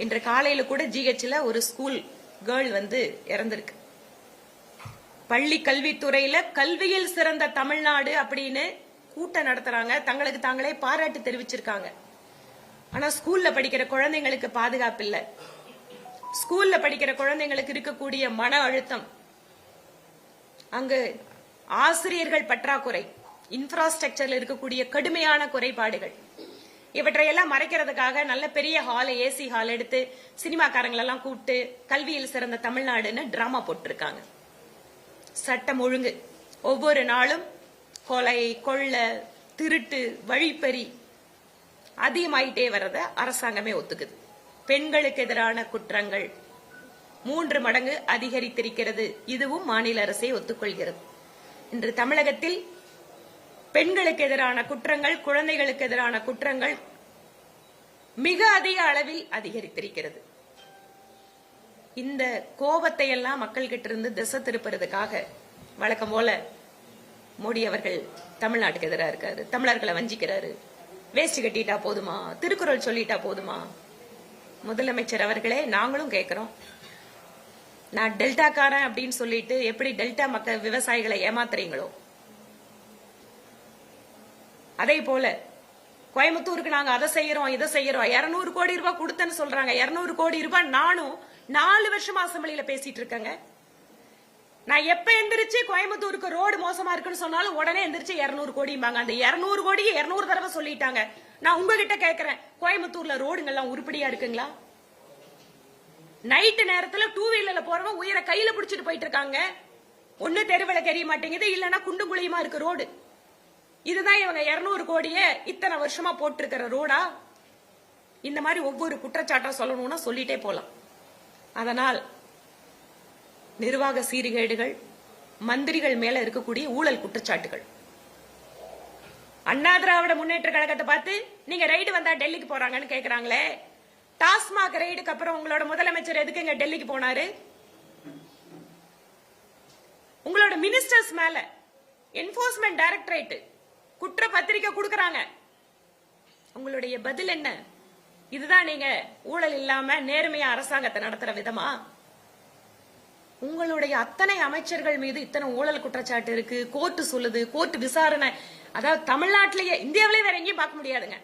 இன்று காலையில கூட ஜிஹெச்ல ஒரு ஸ்கூல் கேர்ள் வந்து இறந்திருக்கு. பள்ளி கல்வித்துறையில கல்வியில் சிறந்த தமிழ்நாடு அப்படின்னு கூட்டம் நடத்துறாங்க. தங்களுக்கு தாங்களே பாராட்டு தெரிவிச்சிருக்காங்க. ஆனா ஸ்கூல்ல படிக்கிற குழந்தைங்களுக்கு பாதுகாப்பு இல்ல. ஸ்கூல்ல படிக்கிற குழந்தைங்களுக்கு இருக்கக்கூடிய மன அழுத்தம். அங்கு ஆசிரியர்கள் பற்றாக்குறை இன்ஃப்ராஸ்ட்ரக்சர்ல இருக்கக்கூடிய கடுமையான குறைபாடுகள். இவற்றையெல்லாம் மறைக்கிறதுக்காக நல்ல பெரிய ஹால் ஏசி ஹால் எடுத்து சினிமாக்காரங்களெல்லாம் கூப்பிட்டு கல்வியில் சிறந்த தமிழ்நாடுன்னு டிராமா போட்டிருக்காங்க. சட்டம் ஒழுங்கு. ஒவ்வொரு நாளும் கொலை கொள்ளை திருட்டு வழிப்பறி அதிகமாயிட்டே வர்றத அரசாங்கமே ஒத்துக்குது. பெண்களுக்கு எதிரான குற்றங்கள் மூன்று மடங்கு அதிகரித்திருக்கிறது. இதுவும் மாநில அரசே ஒத்துக்கொள்கிறது. இன்று தமிழகத்தில் பெண்களுக்கு எதிரான குற்றங்கள் குழந்தைகளுக்கு எதிரான குற்றங்கள் மிக அதிக அளவில் அதிகரித்திருக்கிறது. இந்த கோபத்தை எல்லாம் மக்கள் கிட்ட இருந்து திசை திருப்புறதுக்காக வழக்கம் போல மோடி அவர்கள் தமிழ்நாட்டுக்கு எதிராக இருக்காரு தமிழர்களை வஞ்சிக்கிறாரு. வேஷ்டி கட்டிட்டா போதுமா? திருக்குறள் சொல்லிட்டா போதுமா? முதலமைச்சர் அவர்களே நாங்களும் கேட்கிறோம். நான் டெல்டாக்காரன் அப்படின்னு சொல்லிட்டு எப்படி டெல்டா மக்கள் விவசாயிகளை ஏமாத்துறீங்களோ? அதே போல கோயம்புத்தூருக்கு நாங்க அதை செய்யறோம் இதை செய்யறோம். இருநூறு கோடி ரூபாய் கொடுத்தேன்னு சொல்றாங்க. இருநூறு கோடி ரூபாய் நானும் நாலு வருஷமா அசம்பிளியில பேசிட்டு இருக்கேங்க. நான் எப்ப எந்திரிச்சு கோயம்புத்தூருக்கு ரோடு மோசமா இருக்குன்னு சொன்னாலும் உடனே எந்திரிச்சு இருநூறு கோடிம்பாங்க. அந்த இருநூறு கோடி இருநூறு தடவை சொல்லிட்டாங்க. நான் உங்ககிட்ட கேக்குறேன் கோயம்புத்தூர்ல ரோடுங்கெல்லாம் உருப்படியா இருக்குங்களா? நைட்டு நேரத்துல டூ வீலர்ல போறவன் உயிரை கையில பிடிச்சிட்டு போயிட்டு இருக்காங்க. ஒண்ணு தெருவில் தெரிய மாட்டேங்குது இல்லைன்னா குண்டு குழியுமா இருக்கு ரோடு? இதுதான் இவங்க இருநூறு கோடியே இத்தனை வருஷமா போட்டிருக்கிற ரோடா இந்த மாதிரி ஒவ்வொரு குற்றச்சாட்டா சொல்லணும்னா சொல்லிட்டே போலாம். அதனால் நிர்வாக சீர்கேடுகள் மந்திரிகள் மேல இருக்கக்கூடிய ஊழல் குற்றச்சாட்டுகள். அண்ணா திராவிட முன்னேற்ற கழகத்தை பார்த்து நீங்க ரைடு வந்தா டெல்லிக்கு போறாங்கன்னு கேக்குறாங்களே. டாஸ்மாக் ரைடுக்கு அப்புறம் உங்களோட முதலமைச்சர் எதுக்குங்க டெல்லிக்கு போனாரு? உங்களோட மினிஸ்டர்ஸ் மேல என்போர்ஸ்மெண்ட் டைரக்டரேட் குற்ற பத்திரிக்கை கொடுக்கறாங்க. உங்களுடைய பதில் என்ன? இதுதான் நீங்க ஊழல் இல்லாம நேர்மையா அரசாங்கத்தை நடத்துற விதமா? உங்களுடைய அத்தனை அமைச்சர்கள் மீது இத்தனை ஊழல் குற்றச்சாட்டு இருக்கு. கோர்ட்டு சொல்லுது கோர்ட்டு விசாரணை. அதாவது தமிழ்நாட்டிலேயே இந்தியாவிலேயே வேற எங்கேயும் பார்க்க முடியாதுங்க.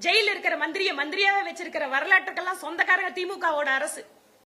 ஜெயில இருக்கிற மந்திரிய மந்திரியாவே வச்சிருக்கிற வரலாற்றுக்கெல்லாம் சொந்தக்காரங்க திமுகவோட அரசு.